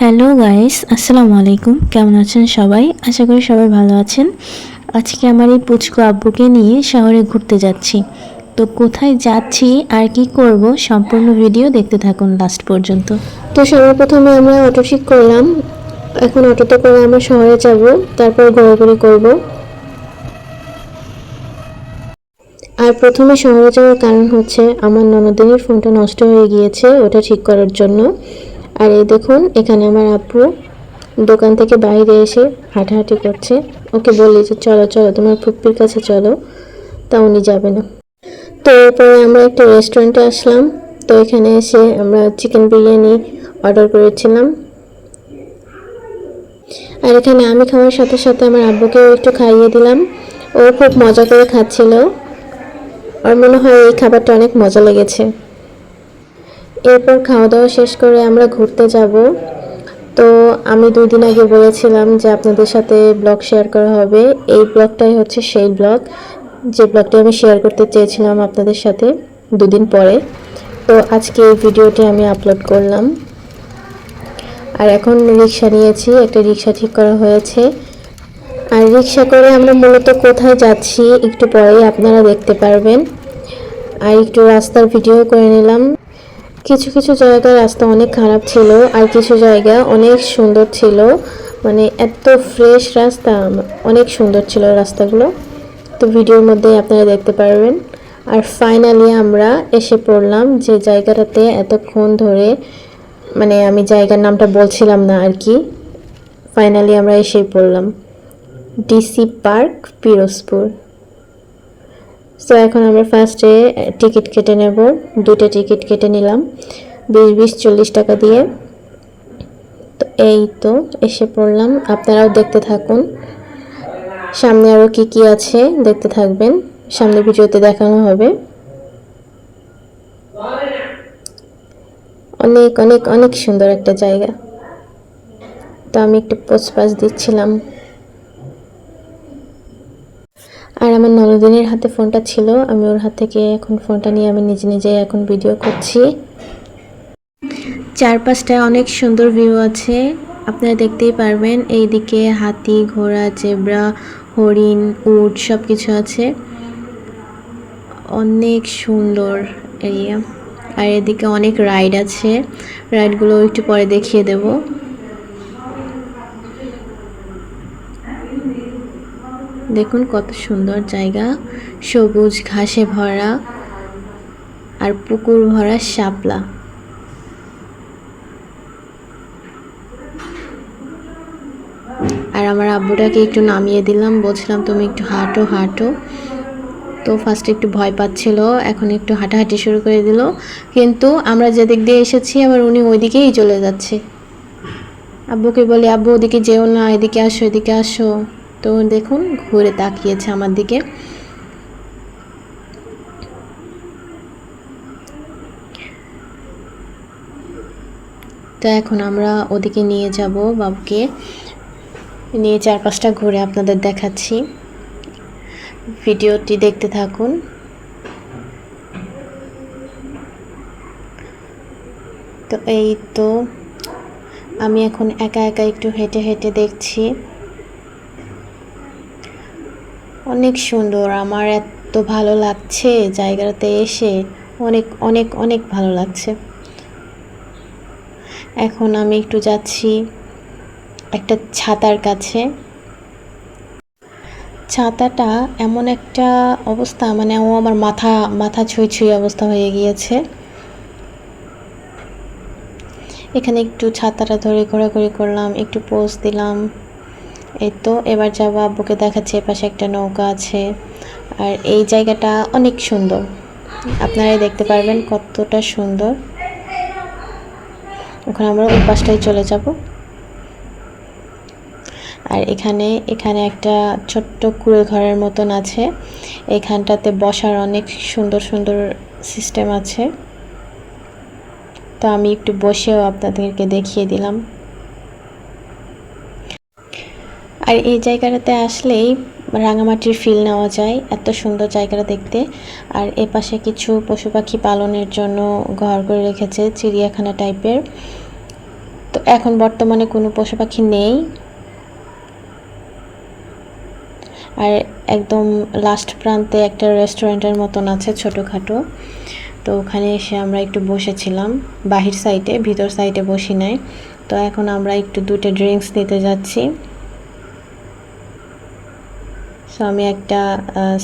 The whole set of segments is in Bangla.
হ্যালো গাইস, আসসালামু আলাইকুম। কেমন আছেন সবাই? আশা করি সবাই ভালো আছেন। আজকে আমার এই পুচকু আব্বুকে নিয়ে শহরে ঘুরতে যাচ্ছি। তো কোথায় যাচ্ছি আর কি করব সম্পূর্ণ ভিডিও দেখতে থাকুন লাস্ট পর্যন্ত। তো সর্বপ্রথমে আমরা অটো ঠিক করলাম। এখন অটোতে করে আমরা শহরে যাব, তারপর ঘোরাঘুরি করব। আর প্রথমে শহরে যাওয়ার কারণ হচ্ছে আমার ননদিনের ফোনটা নষ্ট হয়ে গিয়েছে, ওটা ঠিক করার জন্য। আর এই দেখুন, এখানে আমার আব্বু দোকান থেকে বাইরে এসে হাঁটাহাঁটি করছে। ওকে বললি যে, চলো চলো, তোমার ফুপ্পির কাছে চলো। তা উনি যাবে না। তো এরপরে আমরা একটা রেস্টুরেন্টে আসলাম। তো এখানে এসে আমরা চিকেন বিরিয়ানি অর্ডার করেছিলাম। আর এখানে আমি খাওয়ার সাথে সাথে আমার আব্বুকেও একটু খাইয়ে দিলাম। ও খুব মজা করে খাচ্ছিল। আর মনে হয় এই খাবারটা অনেক মজা লেগেছে। এরপর খাওয়া দাওয়া শেষ করে আমরা ঘুরতে যাব। তো আমি দুই দিন আগে বলেছিলাম যে আপনাদের সাথে ব্লগ শেয়ার করা হবে। এই ব্লগটাই হচ্ছে সেই ব্লগ। যে ব্লগটা আমি শেয়ার করতে চেয়েছিলাম আপনাদের সাথে দুদিন পরে। তো আজকে এই ভিডিওটি আমি আপলোড করলাম। আর এখন রিক্সা নিয়েছি। একটা রিক্সা ঠিক করা হয়েছে। আর রিক্সা করে আমরা মূলত কোথায় যাচ্ছি একটু পরেই আপনারা দেখতে পারবেন। আর একটু রাস্তার ভিডিও করে নিলাম। কিছু কিছু জায়গায় রাস্তা অনেক খারাপ ছিল আর কিছু জায়গা অনেক সুন্দর ছিল। মানে এত ফ্রেশ রাস্তা, অনেক সুন্দর ছিল রাস্তাগুলো। তো ভিডিওর মধ্যে আপনারা দেখতে পারবেন। আর ফাইনালি আমরা এসে পড়লাম যে জায়গাটাতে এতক্ষণ ধরে মানে আমি জায়গার নামটা বলছিলাম না আর কি। ফাইনালি আমরা এসে পড়লাম। ডিসি পার্ক পিরোজপুর সো এখন আমরা ফার্স্টে টিকিট কেটে নেব। দুটো টিকিট কেটে নিলাম। বিশ বিশ, চল্লিশ টাকা দিয়ে। তো এই তো, এসে পড়লাম। আপনারাও দেখতে থাকুন। সামনে আরও কি কি আছে, দেখতে থাকবেন। সামনে ভিডিওতে দেখানো হবে। অনেক অনেক অনেক সুন্দর একটা জায়গা। তো আমি একটু পোস্ট পাস দিচ্ছিলাম। আর আমার ননদিনের হাতে ফোনটা ছিল, আমি ওর হাত থেকে এখন ফোনটা নিয়ে আমি নিজে নিজে এখন ভিডিও করছি। চারপাশটায় অনেক সুন্দর ভিউ আছে। আপনারা দেখতেই পারবেন, এইদিকে হাতি, ঘোড়া জেব্রা হরিণ, উট সব কিছু আছে। অনেক সুন্দর এরিয়া আর এদিকে অনেক রাইড আছে। রাইডগুলো একটু পরে দেখিয়ে দেবো। দেখুন কত সুন্দর জায়গা। সবুজ ঘাসে ভরা আর পুকুর ভরা শাপলা। আর আমার আব্বুটাকে একটু নামিয়ে দিলাম। বলছিলাম, তুমি একটু হাঁটো হাঁটো। তো ফার্স্টে একটু ভয় পাচ্ছিল, এখন একটু হাঁটাহাঁটি শুরু করে দিল। কিন্তু আমরা যেদিক দিয়ে এসেছি, আবার উনি ওইদিকেই চলে যাচ্ছে। আব্বুকে বলি, আব্বু, ওদিকে যেও না, এদিকে আসো এদিকে আসো। তো দেখুন, ঘুরে তাকিয়েছে আমার দিকে। তো এখন আমরা ওদিকে নিয়ে যাব বাবুকে। নিয়ে চারপাশটা ঘুরে আপনাদের দেখাচ্ছি। ভিডিওটি দেখতে থাকুন। তো এই তো আমি এখন একা একা একটু হেঁটে হেঁটে দেখছি। অনেক সুন্দর, আমার এত ভালো লাগছে জায়গাটাতে এসে। অনেক অনেক অনেক ভালো লাগছে। এখন আমি একটু যাচ্ছি একটা ছাতার কাছে। ছাতাটা এমন একটা অবস্থা মানে ও আমার মাথা মাথা ছুঁই ছুঁই অবস্থা হয়ে গিয়েছে। এখানে একটু ছাতাটা ধরে ঘোরাঘুরি করলাম, একটু পোজ দিলাম। এই তো, এবার যাব আব্বুকে দেখাচ্ছে, এপাশে একটা নৌকা আছে। আর এই জায়গাটা অনেক সুন্দর। আপনারাই দেখতে পারবেন কতটা সুন্দর। এখন আমরা ওই পাশটাই চলে যাব। আর এখানে এখানে একটা ছোট্ট কুড়ে ঘরের মতন আছে। এখানটাতে বসার অনেক সুন্দর সুন্দর সিস্টেম আছে। তো আমি একটু বসেও আপনাদেরকে দেখিয়ে দিলাম। আর এই জায়গাটাতে আসলেই রাঙামাটির ফিল নেওয়া যায়, এত সুন্দর জায়গাটা দেখতে। আর এ পাশে কিছু পশু পাখি পালনের জন্য ঘর করে রেখেছে, চিড়িয়াখানা টাইপের তো এখন বর্তমানে কোনো পশু পাখি নেই। আর একদম লাস্ট প্রান্তে একটা রেস্টুরেন্টের মতন আছে ছোটোখাটো। তো ওখানে এসে আমরা একটু বসেছিলাম, বাহির সাইডে ভিতর সাইডে বসি নাই। তো এখন আমরা একটু দুটো ড্রিঙ্কস নিতে যাচ্ছি। সো আমি একটা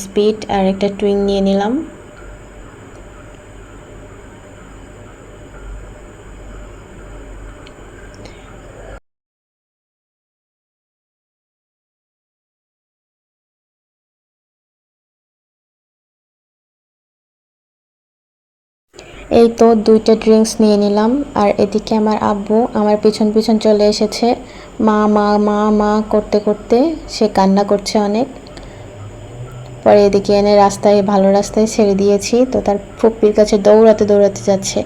স্পিড আর একটা টুইং নিয়ে নিলাম। এই তো দুইটা ড্রিঙ্কস নিয়ে নিলাম। আর এদিকে আমার আব্বু আমার পিছন পিছন চলে এসেছে। মা মা মা মা করতে করতে। সে কান্না করছে অনেক। পরে এদিকে এনে রাস্তায়, ভালো রাস্তায় ছেড়ে দিয়েছি। তো তার ফুপ্পির কাছে দৌড়াতে দৌড়াতে যাচ্ছে।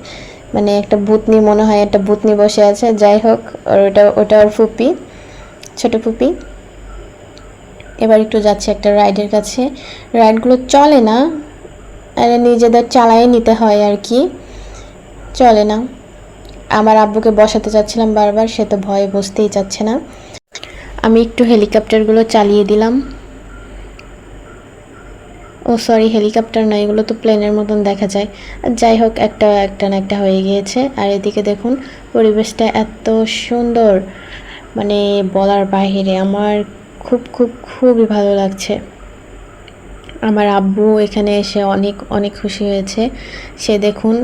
মানে একটা ভূতনি মনে হয়, একটা ভূতনি বসে আছে। যাই হোক ওর ওটা ওটা ওর ফুপ্পি, ছোট ফুপি এবার একটু যাচ্ছে একটা রাইডের কাছে। রাইডগুলো চলে না। আর নিজেদের চালায় নিতে হয় আর কি। চলে না। আমার আব্বুকে বসাতে চাচ্ছিলাম বারবার, সে তো ভয়ে বসতেই চাচ্ছে না। আমি একটু হেলিকপ্টারগুলো চালিয়ে দিলাম। ও সরি, হেলিকপ্টার না, এগুলো তো প্লেনের মতন দেখা যায়। যাই হোক, একটা একটা না একটা হয়ে গিয়েছে। আর এদিকে দেখুন, পরিবেশটা এত সুন্দর। মানে বলার বাহিরে আমার খুব খুব, খুবই ভালো লাগছে। আমার আব্বু এখানে এসে অনেক অনেক খুশি হয়েছে। সে দেখুন,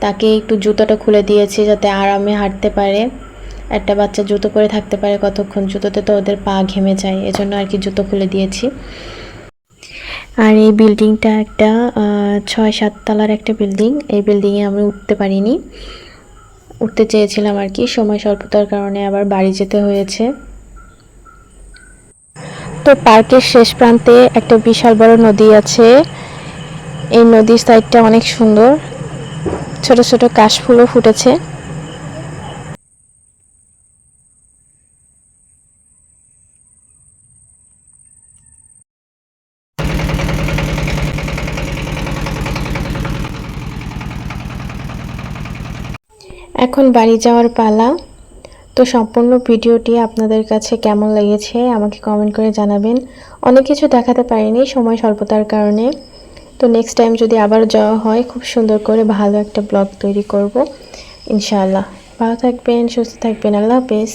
তাকে একটু জুতোটা খুলে দিয়েছি যাতে আরামে হাঁটতে পারে। একটা বাচ্চা জুতো পরে থাকতে পারে কতক্ষণ, জুতোতে তো ওদের পা ঘেমে যায়, এজন্য আর কি জুতো খুলে দিয়েছি। আর এই বিল্ডিংটা একটা ছয় সাত তলার একটা বিল্ডিং এই বিল্ডিংয়ে আমি উঠতে পারিনি। উঠতে চেয়েছিলাম আর কি, সময় স্বল্পতার কারণে আবার বাড়ি যেতে হয়েছে। তো পার্কের শেষ প্রান্তে একটা বিশাল বড় নদী আছে। এই নদীর সাইডটা অনেক সুন্দর। ছোট ছোট কাশফুলও ফুটেছে। এখন বাড়ি যাওয়ার পালা। তো সম্পূর্ণ ভিডিওটি আপনাদের কাছে কেমন লেগেছে আমাকে কমেন্ট করে জানাবেন। অনেক কিছু দেখাতে পারিনি, সময় স্বল্পতার কারণে। তো নেক্সট টাইম যদি আবার যাওয়া হয়, খুব সুন্দর করে ভালো একটা ব্লগ তৈরি করব। ইনশাআল্লাহ। ভালো থাকবেন, সুস্থ থাকবেন, আল্লাহ হাফেজ।